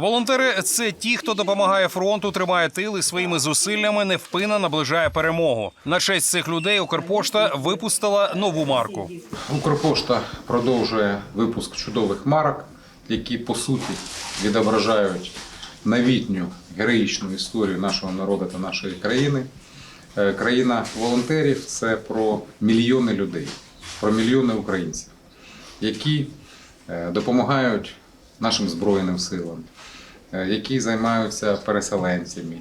Волонтери це ті, хто допомагає фронту, тримає тил і своїми зусиллями невпинно наближає перемогу. На честь цих людей Укрпошта випустила нову марку. Укрпошта продовжує випуск чудових марок, які по суті відображають новітню героїчну історію нашого народу та нашої країни. Е, Країна волонтерів це про мільйони людей, про мільйони українців, які е, допомагають нашим збройним силам, е, які займаються переселенцями,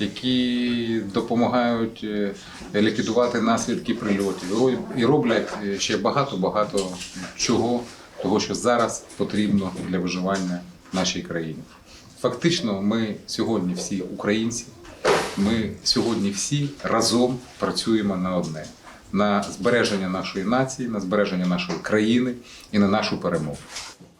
які допомагають е, ліквідувати наслідки прильотів і роблять е, ще багато-багато чого, того, що зараз потрібно для виживання в нашій країні. Фактично, ми сьогодні всі українці, ми сьогодні всі разом працюємо на одне. На збереження нашої нації, на збереження нашої країни і на нашу перемогу.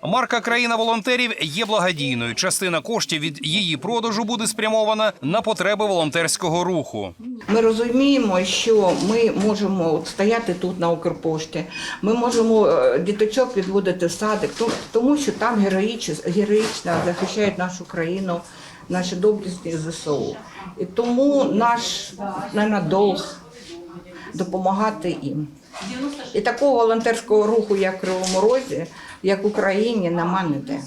Марка країна волонтерів є благодійною. Частина коштів від її продажу буде спрямована на потреби волонтерського руху. Ми розуміємо, що ми можемо от стояти тут на Укрпошті, ми можемо е, діточок відводити в садик, тому що там героїчно, героїчно захищають нашу країну, наші доблесні ЗСУ. І тому наш наверное, долг допомагати їм. І такого волонтерського руху, як в Кривому Розі, як в Україні, нема ніде.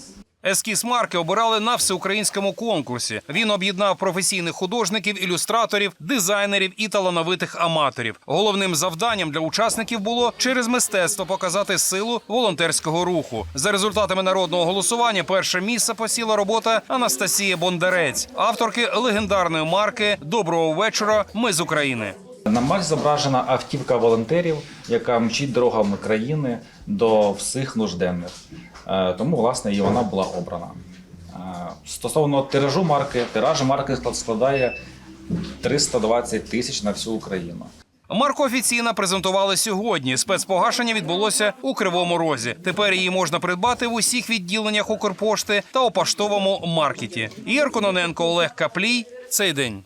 Ескіз марки обирали на всеукраїнському конкурсі. Він об'єднав професійних художників, ілюстраторів, дизайнерів і талановитих аматорів. Головним завданням для учасників було через мистецтво показати силу волонтерського руху. За результатами народного голосування перше місце посіла робота Анастасії Бондарець, авторки легендарної марки Доброго вечора. Ми з України. На марш зображена автівка волонтерів, яка мчить дорогами країни до всіх нужденних. Е, Тому, власне, і вона була обрана. Е, Стосовно тиражу марки, тираж марки склад- складає 320 тисяч на всю Україну. Марку офіційно презентували сьогодні. Спецпогашення відбулося у Кривому Розі. Тепер її можна придбати в усіх відділеннях Укрпошти та у поштовому маркеті. Ігор Кононенко, Олег Каплій. Цей день.